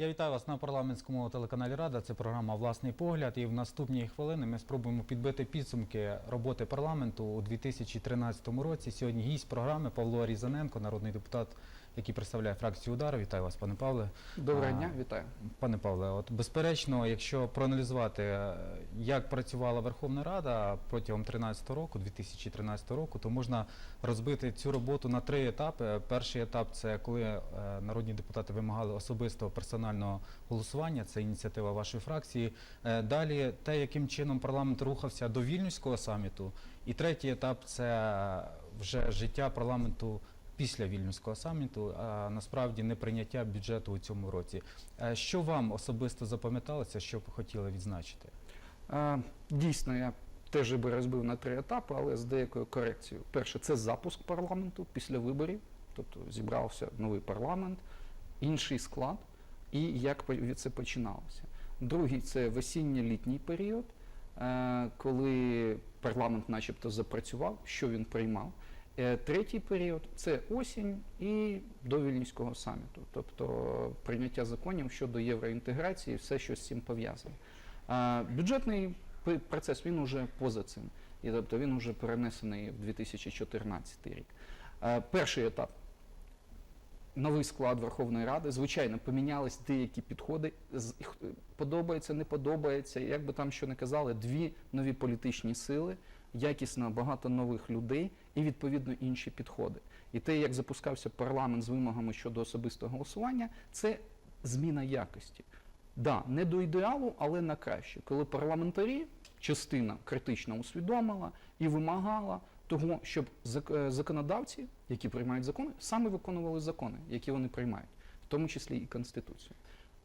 Я вітаю вас на парламентському телеканалі Рада. Це програма Власний погляд. І в наступні хвилини ми спробуємо підбити підсумки роботи парламенту у 2013 році. Сьогодні гість програми Павло Різаненко, народний депутат, який представляє фракцію удару. Вітаю вас, пане Павле. Доброго дня, вітаю. Пане Павле, от безперечно, якщо проаналізувати, е, як працювала Верховна Рада протягом 2013 року, 2013 року, то можна розбити цю роботу на три етапи. Перший етап це коли е, народні депутати вимагали особистого персонального голосування. Це ініціатива вашої фракції. Е, Далі те, яким чином парламент рухався до вільнюського саміту. І третій етап це вже життя парламенту після вільнюського саміту, а насправді не прийняття бюджету у цьому році. Що вам особисто запам'яталося, що б хотіли відзначити? Дійсно, я теж би розбив на три етапи, але з деякою корекцією. Перше, це запуск парламенту після виборів, тобто зібрався новий парламент, інший склад і як це починалося. Другий це весінньо-літній період, е, коли парламент начебто запрацював, що він приймав. Е, Третій період це осінь і до Вільнюського саміту, тобто прийняття законів щодо євроінтеграції, все, що з цим пов'язане. Бюджетний процес він уже поза цим, і тобто він уже перенесений в 2014 рік. Е, Перший етап. Новий склад Верховної Ради, звичайно, помінялись деякі підходи. Подобається, не подобається. Як би там що не казали, дві нові політичні сили, якісно багато нових людей і відповідно інші підходи. І те, як запускався парламент з вимогами щодо особистого голосування, це зміна якості. Да, не до ідеалу, але на краще. Коли парламентарі, частина критично усвідомила і вимагала того, щоб е, законодавці, які приймають закони, саме виконували закони, які вони приймають, в тому числі і Конституцію.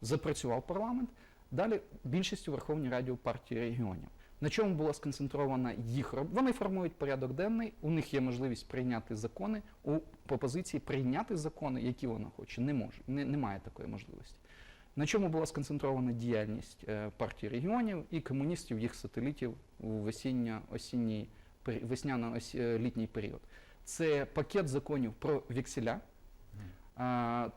Запрацював парламент. Далі більшість у Верховній Раді партії регіонів. На чому була сконцентрована їх робота? Вони формують порядок денний, у них є можливість прийняти закони. У пропозиції прийняти закони, які вона хоче, не може, не, немає такої можливості. На чому була сконцентрована діяльність е, партії регіонів і комуністів, їх сателітів у весінньо-осінній пері- весняно-літній період? Це пакет законів про векселя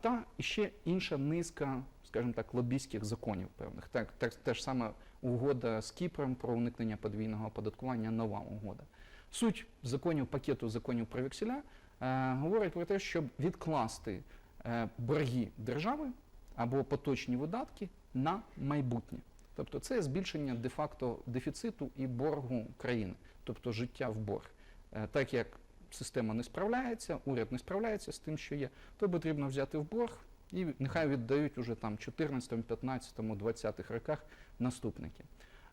та ще інша низка, скажімо так, лобійських законів певних. Так, так, те ж саме угода з Кіпром про уникнення подвійного оподаткування, нова угода. Суть законів, пакету законів про векселя е, говорить про те, щоб відкласти е, борги держави або поточні видатки на майбутнє. Тобто це збільшення де-факто дефіциту і боргу країни, тобто життя в борг. Е, Так як система не справляється, уряд не справляється з тим, що є, то потрібно взяти в борг і нехай віддають уже там 14, 15, 20 роках наступники.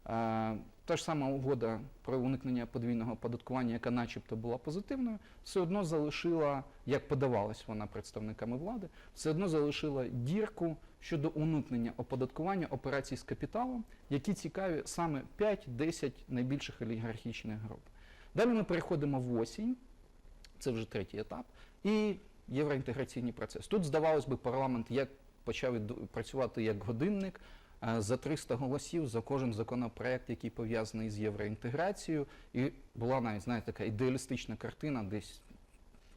Е, Та ж сама угода про уникнення подвійного оподаткування, яка начебто була позитивною, все одно залишила, як подавалась вона представниками влади, все одно залишила дірку щодо уникнення оподаткування операцій з капіталом, які цікаві саме 5-10 найбільших олігархічних груп. Далі ми переходимо в осінь, це вже третій етап, і євроінтеграційний процес. Тут, здавалось би, парламент як почав працювати як годинник за 300 голосів за кожен законопроект, який пов'язаний з євроінтеграцією. І була навіть, знаєте, така ідеалістична картина десь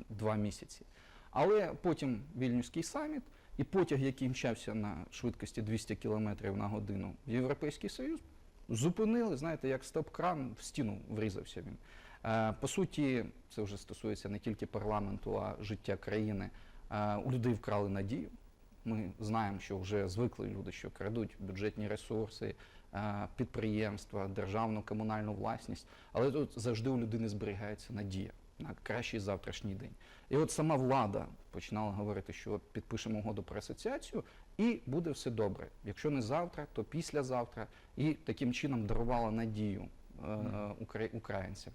два місяці. Але потім Вільнюський саміт і потяг, який мчався на швидкості 200 км на годину в Європейський Союз, зупинили, знаєте, як стоп-кран, в стіну врізався він. Е, По суті, це вже стосується не тільки парламенту, а життя країни. Е, У людей вкрали надію. Ми знаємо, що вже звикли люди, що крадуть бюджетні ресурси, е, підприємства, державну комунальну власність. Але тут завжди у людини зберігається надія на кращий завтрашній день. І от сама влада починала говорити, що підпишемо угоду про асоціацію, і буде все добре. Якщо не завтра, то післязавтра. І таким чином дарувала надію е, українцям.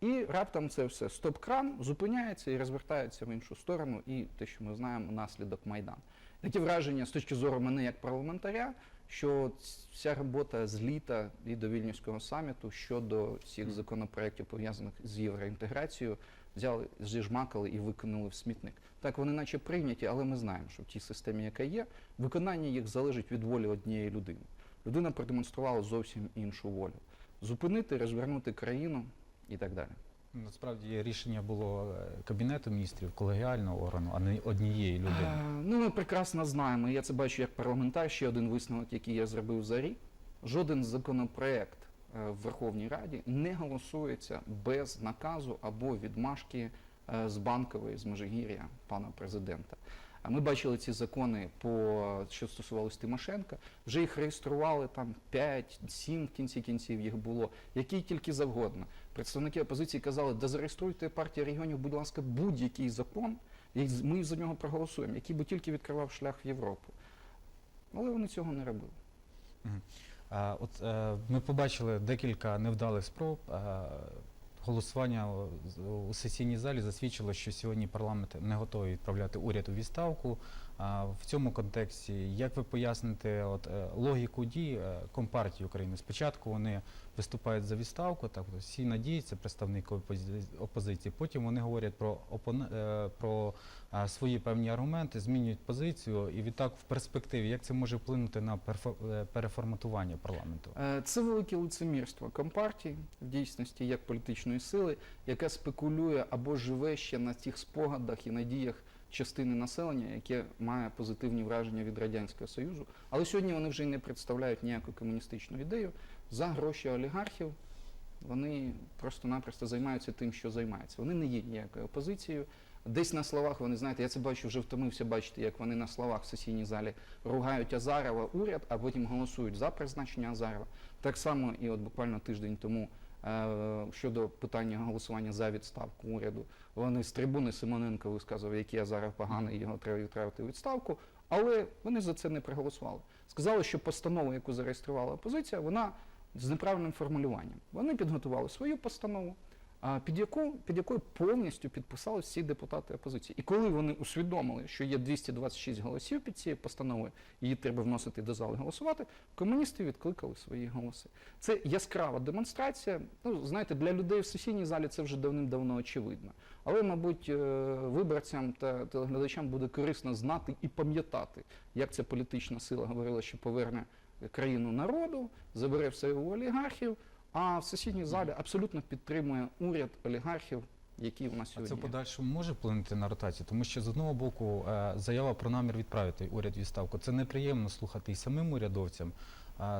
І раптом це все стоп-кран зупиняється і розвертається в іншу сторону, і те, що ми знаємо, наслідок Майдан. Таке враження з точки зору мене як парламентаря, що вся робота з літа і до Вільнюського саміту щодо всіх законопроєктів, пов'язаних з євроінтеграцією, взяли, зіжмакали і викинули в смітник. Так, вони наче прийняті, але ми знаємо, що в тій системі, яка є, виконання їх залежить від волі однієї людини. Людина продемонструвала зовсім іншу волю. Зупинити, розвернути країну і так далі. Насправді рішення було е, Кабінету міністрів колегіального органу, а не однієї людини. Е, Ну, ми прекрасно знаємо. Я це бачу як парламентар. Ще один висновок, який я зробив за рік. Жоден законопроект е, в Верховній Раді не голосується без наказу або відмашки з банкової з Межигір'я пана президента. А ми бачили ці закони, по що стосувалось Тимошенка. Вже їх реєстрували там 5-7 в кінці кінців їх було, які тільки завгодно. Представники опозиції казали, да зареєструйте партія регіонів, будь ласка, будь-який закон, і ми за нього проголосуємо, який би тільки відкривав шлях в Європу. Але вони цього не робили. От е, ми побачили декілька невдалих спроб. Голосування у сесійній залі засвідчило, що сьогодні парламент не готовий відправляти уряд у відставку. А в цьому контексті, як ви поясните от, е, логіку дій е, Компартії України? Спочатку вони виступають за відставку, так всі надіються, представники опози- опозиції. Потім вони говорять про опоне- е, про свої певні аргументи, змінюють позицію, і відтак в перспективі, як це може вплинути на перфо- переформатування парламенту? Це велике лицемірство компартії в дійсності як політичної сили, яка спекулює або живе ще на тих спогадах і надіях частини населення, яке має позитивні враження від радянського союзу. Але сьогодні вони вже й не представляють ніяку комуністичну ідею. За гроші олігархів вони просто-напросто займаються тим, що займаються. Вони не є ніякою опозицією. Десь на словах вони знаєте, я це бачу, вже втомився бачити, як вони на словах в сесійній залі ругають Азарова уряд, а потім голосують за призначення Азарова. Так само і от буквально тиждень тому щодо питання голосування за відставку уряду, вони з трибуни Симоненко висказував, який зараз поганий, його треба відправити відставку. Але вони за це не проголосували. Сказали, що постанова, яку зареєструвала опозиція, вона з неправильним формулюванням. Вони підготували свою постанову, під яку під якою повністю підписали всі депутати опозиції. І коли вони усвідомили, що є 226 голосів під цією постановою, її треба вносити до зали голосувати, комуністи відкликали свої голоси. Це яскрава демонстрація. Ну знаєте, для людей в сесійній залі це вже давним-давно очевидно. Але, мабуть, е, виборцям та телеглядачам буде корисно знати і пам'ятати, як ця політична сила говорила, що поверне країну народу, забере все у олігархів. А в сесійній залі абсолютно підтримує уряд олігархів, який у нас А це подальшому може вплинути на ротацію, тому що з одного боку е, заява про намір відправити уряд відставку. Це неприємно слухати і самим урядовцям.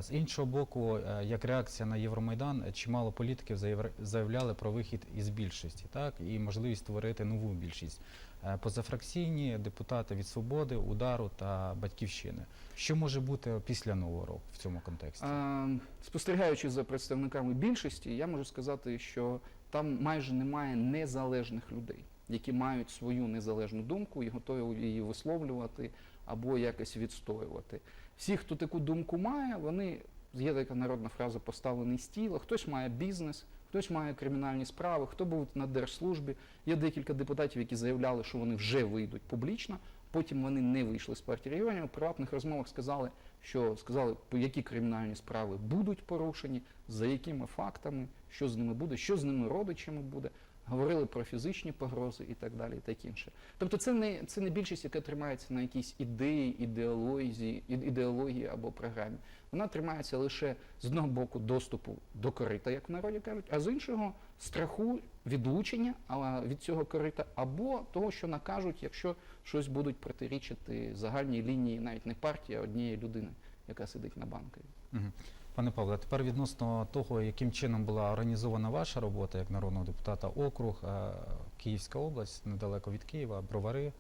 З іншого боку, е, як реакція на Євромайдан, е, чимало політиків заявляли про вихід із більшості, так і можливість створити нову більшість. Е, Позафракційні депутати від свободи, удару та батьківщини. Що може бути після нового року в цьому контексті? Е, Спостерігаючи за представниками більшості, я можу сказати, що там майже немає незалежних людей, які мають свою незалежну думку і готові її висловлювати або якось відстоювати. Всі, хто таку думку має, вони є така народна фраза поставлений стіл. Хтось має бізнес, хтось має кримінальні справи, хто був на держслужбі. Є декілька депутатів, які заявляли, що вони вже вийдуть публічно. Потім вони не вийшли з партії регіонів. У приватних розмовах сказали, що сказали, по які кримінальні справи будуть порушені, за якими фактами, що з ними буде, що з ними родичами буде. Говорили про фізичні погрози і так далі, і так інше. Тобто, це не це не більшість, яка тримається на якійсь ідеї, ідеології, ідеології або програмі. Вона тримається лише з одного боку доступу до корита, як в народі кажуть, а з іншого страху відлучення від цього корита, або того, що накажуть, якщо щось будуть протирічити загальній лінії, навіть не партії, а однієї людини, яка сидить на банковій. Пане Павле, тепер відносно того, яким чином була організована ваша робота як народного депутата округ, е, Київська область, недалеко від Києва, Бровари,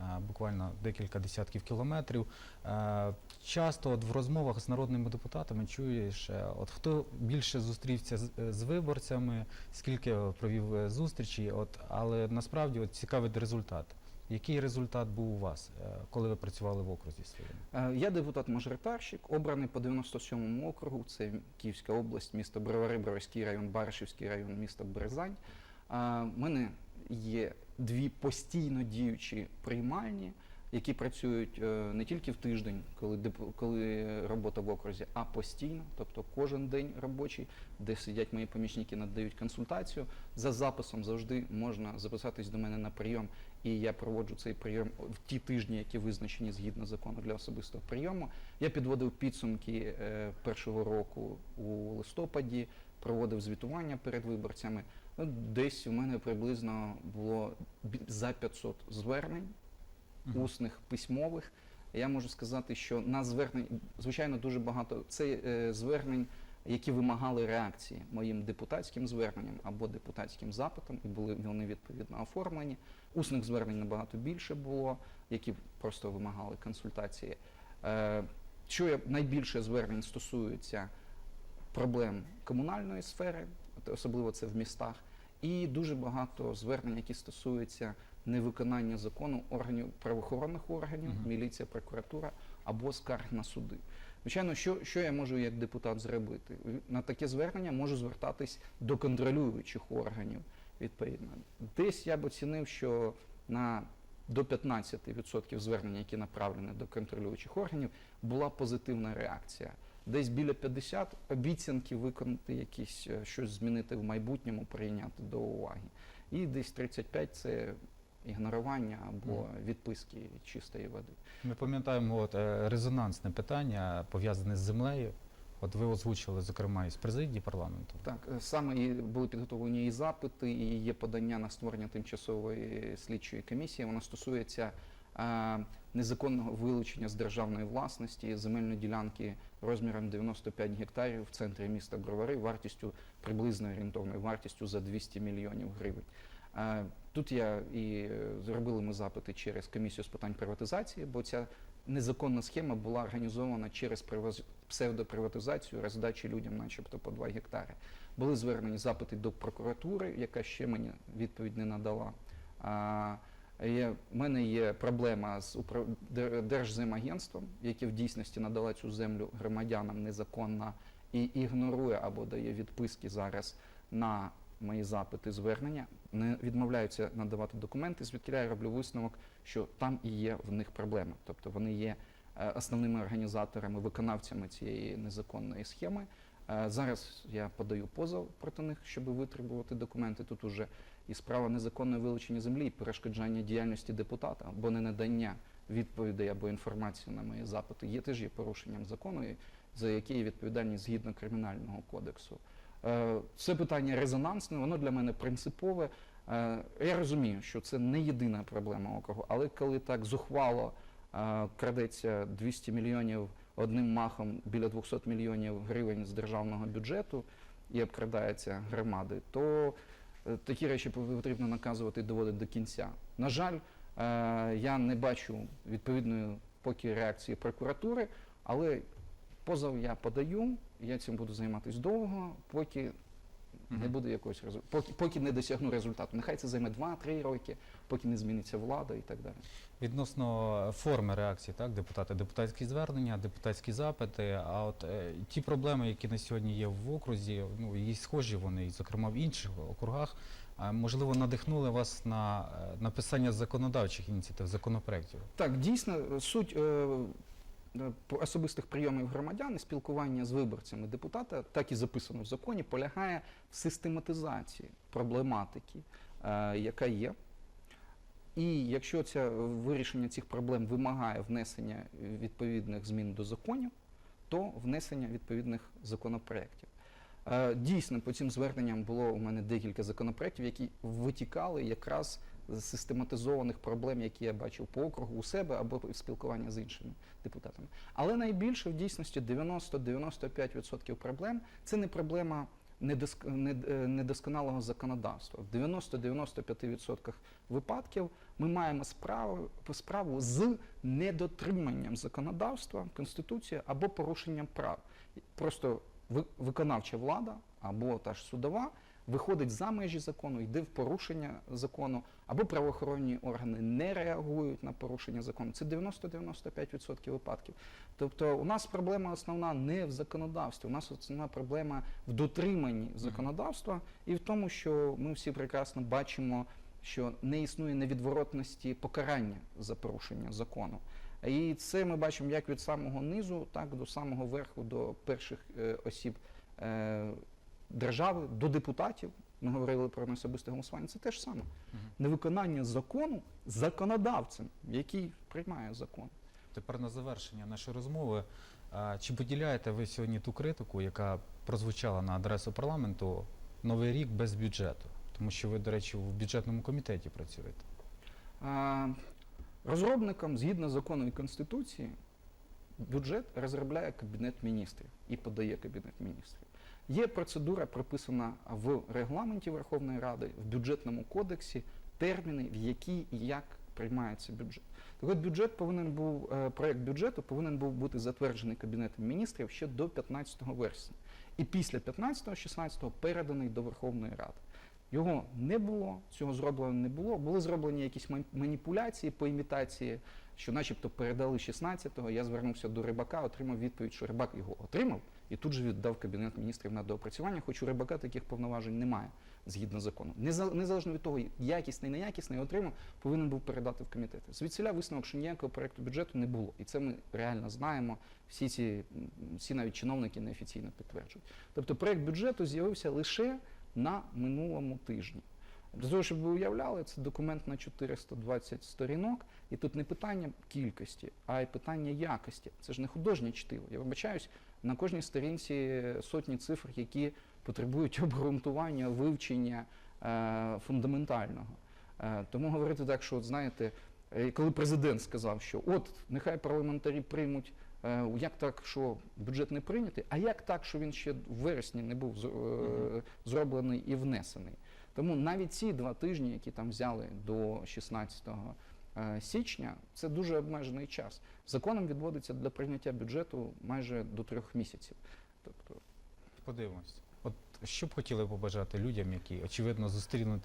е, буквально декілька десятків кілометрів. Е, Часто от в розмовах з народними депутатами чуєш, от хто більше зустрівся з, виборцями, скільки провів зустрічі, от, але насправді от цікавий результат. Який результат був у вас, е, коли ви працювали в окрузі своєму? Е, Я депутат-мажоритарщик, обраний по 97-му округу. Це Київська область, місто Бровари, Броварський район, Баришівський район, місто Березань. У мене є дві постійно діючі приймальні, які працюють е, не тільки в тиждень, коли коли робота в окрузі, а постійно, тобто кожен день робочий, де сидять мої помічники, надають консультацію. За записом завжди можна записатись до мене на прийом, і я проводжу цей прийом в ті тижні, які визначені згідно закону для особистого прийому. Я підводив підсумки е, першого року у листопаді. проводив звітування перед виборцями. Ну, десь у мене приблизно було за 500 звернень усних, письмових. Я можу сказати, що на звернень, звичайно, дуже багато це е, звернень, які вимагали реакції моїм депутатським зверненням або депутатським запитом, і були вони відповідно оформлені. Усних звернень набагато більше було, які просто вимагали консультації. Е, Що я найбільше звернень стосується проблем комунальної сфери, особливо це в містах, і дуже багато звернень, які стосуються невиконання закону органів правоохоронних органів, міліція, прокуратура або скарг на суди. Звичайно, що, що я можу як депутат зробити? На таке звернення можу звертатись до контролюючих органів відповідно. Десь я б оцінив, що на до 15% звернень, які направлені до контролюючих органів, була позитивна реакція. Десь біля 50 обіцянки виконати якісь е, щось змінити в майбутньому, прийняти до уваги. І десь 35 це ігнорування або відписки чистої води. Ми пам'ятаємо от, е, резонансне питання пов'язане з землею. От ви озвучили, зокрема, із президії парламенту. Так, е, саме і були підготовлені і запити, і є подання на створення тимчасової слідчої комісії. Воно стосується е, незаконного вилучення з державної власності земельної ділянки розміром 95 гектарів в центрі міста Бровари вартістю приблизно орієнтовною вартістю за 200 мільйонів гривень. Тут я і е, зробили ми запити через комісію з питань приватизації, бо ця незаконна схема була організована через псевдоприватизацію, роздачі людям, начебто, по 2 гектари. Були звернені запити до прокуратури, яка ще мені відповідь не надала. В мене є проблема з Держземагентством, яке в дійсності надала цю землю громадянам незаконно і ігнорує або дає відписки зараз на мої запити звернення, не відмовляються надавати документи, звідки я роблю висновок, що там і є в них проблема. Тобто вони є е, основними організаторами, виконавцями цієї незаконної схеми. Е, Зараз я подаю позов проти них, щоб витребувати документи. Тут уже і справа незаконного вилучення землі, і перешкоджання діяльності депутата або не надання відповідей або інформації на мої запити є теж є порушенням закону, за яке є відповідальність згідно кримінального кодексу. Е, Це питання резонансне, воно для мене принципове. Е, Я розумію, що це не єдина проблема округу, але коли так зухвало е, крадеться 200 мільйонів одним махом біля 200 мільйонів гривень з державного бюджету і обкрадається громади, то такі речі потрібно наказувати і доводити до кінця. На жаль, я не бачу відповідної поки реакції прокуратури, але позов я подаю, я цим буду займатися довго, поки не буде якогось результату, поки, поки не досягну результату. Нехай це займе 2-3 роки, поки не зміниться влада і так далі. Відносно форми реакції, так, депутати, депутатські звернення, депутатські запити. А от е, ті проблеми, які на сьогодні є в окрузі, ну і схожі вони, і зокрема в інших округах, можливо, надихнули вас на е, написання законодавчих ініціатив, законопроєктів. Так, дійсно, суть е, е, особистих прийомів громадян і спілкування з виборцями депутата, так і записано в законі, полягає в систематизації проблематики, е, яка є. І якщо це вирішення цих проблем вимагає внесення відповідних змін до законів, то внесення відповідних законопроєктів. Е, Дійсно, по цим зверненням було у мене декілька законопроєктів, які витікали якраз систематизованих проблем, які я бачив по округу у себе або в спілкуванні з іншими депутатами. Але найбільше в дійсності 90-95% проблем це не проблема е, недосконалого законодавства. В 90-95% випадків ми маємо справу, справу з недотриманням законодавства, конституції або порушенням прав. Просто виконавча влада або та ж судова виходить за межі закону, йде в порушення закону, або правоохоронні органи не реагують на порушення закону. Це 90-95% випадків. Тобто у нас проблема основна не в законодавстві, у нас основна проблема в дотриманні законодавства і в тому, що ми всі прекрасно бачимо, що не існує невідворотності покарання за порушення закону. І це ми бачимо як від самого низу, так до самого верху, до перших е, осіб е, держави, до депутатів. Ми говорили про неособисте голосування. Це те ж саме. Невиконання закону законодавцем, який приймає закон. Тепер на завершення нашої розмови. Чи поділяєте ви сьогодні ту критику, яка прозвучала на адресу парламенту Новий рік без бюджету? Тому що ви, до речі, в бюджетному комітеті працюєте. Розробникам, згідно закону і конституції, бюджет розробляє Кабінет міністрів і подає Кабінет міністрів. Є процедура прописана в регламенті Верховної Ради, в бюджетному кодексі, терміни, в які і як приймається бюджет. Так от бюджет повинен був, е, проект бюджету повинен був бути затверджений Кабінетом міністрів ще до 15 вересня. І після 15-16 переданий до Верховної Ради. Його не було, цього зроблено не було. Були зроблені якісь ман- маніпуляції по імітації, що начебто передали 16-го. Я звернувся до рибака, отримав відповідь, що рибак його отримав і тут же віддав Кабінет міністрів на доопрацювання, хоч у рибака таких повноважень немає згідно закону. Незалежно від того, якісний, неякісний отримав, повинен був передати в комітети. Звідсіля висновок, що ніякого проекту бюджету не було. І це ми реально знаємо. Всі ці всі навіть чиновники неофіційно підтверджують. Тобто проект бюджету з'явився лише на минулому тижні. Для того, щоб ви уявляли, це документ на 420 сторінок, і тут не питання кількості, а й питання якості. Це ж не художнє чтиво. Я вибачаюсь, на кожній сторінці сотні цифр, які потребують обґрунтування, вивчення е, фундаментального. Е, тому говорити так, що, знаєте, е, коли президент сказав, що от нехай парламентарі приймуть, е, як так, що бюджет не прийнятий, а як так, що він ще в вересні не був е, зроблений і внесений. Тому навіть ці два тижні, які там взяли до 16 е, січня, це дуже обмежений час. Законом відводиться для прийняття бюджету майже до трьох місяців. Тобто, Подивимось. От що б хотіли побажати людям, які очевидно зустрінуть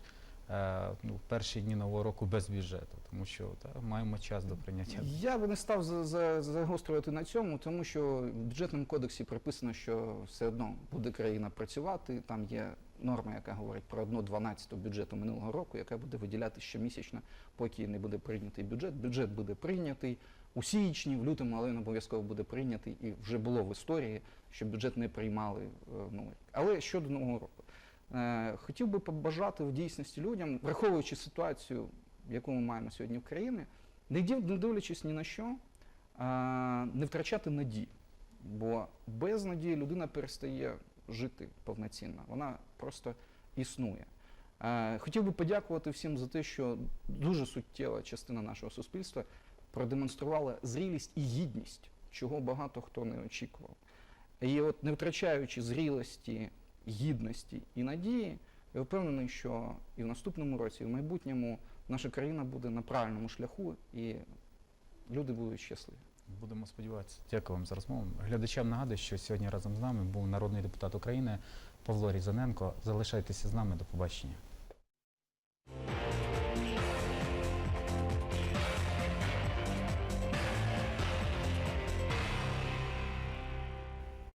е, ну, перші дні нового року без бюджету, тому що та, маємо час до прийняття. я би не став за, за, загострювати на цьому, тому що в бюджетному кодексі прописано, що все одно буде країна працювати. Там є норма, яка говорить про одну дванадцяту бюджету минулого року, яка буде виділяти щомісячно, поки не буде прийнятий бюджет. Бюджет буде прийнятий у січні, в лютому, але він обов'язково буде прийнятий. І вже було в історії, що бюджет не приймали ну, Але щодо нового року. Е, Хотів би побажати в дійсності людям, враховуючи ситуацію, яку ми маємо сьогодні в країні, не дивлячись ні на що, е, не втрачати надії. Бо без надії людина перестає жити повноцінно. Вона просто існує. Е, Хотів би подякувати всім за те, що дуже суттєва частина нашого суспільства продемонструвала зрілість і гідність, чого багато хто не очікував. І от не втрачаючи зрілості, гідності і надії, я впевнений, що і в наступному році, і в майбутньому наша країна буде на правильному шляху, і люди будуть щасливі. Будемо сподіватися. Дякую вам за розмову. Глядачам нагадую, що сьогодні разом з нами був народний депутат України Павло Різаненко. Залишайтеся з нами. До побачення.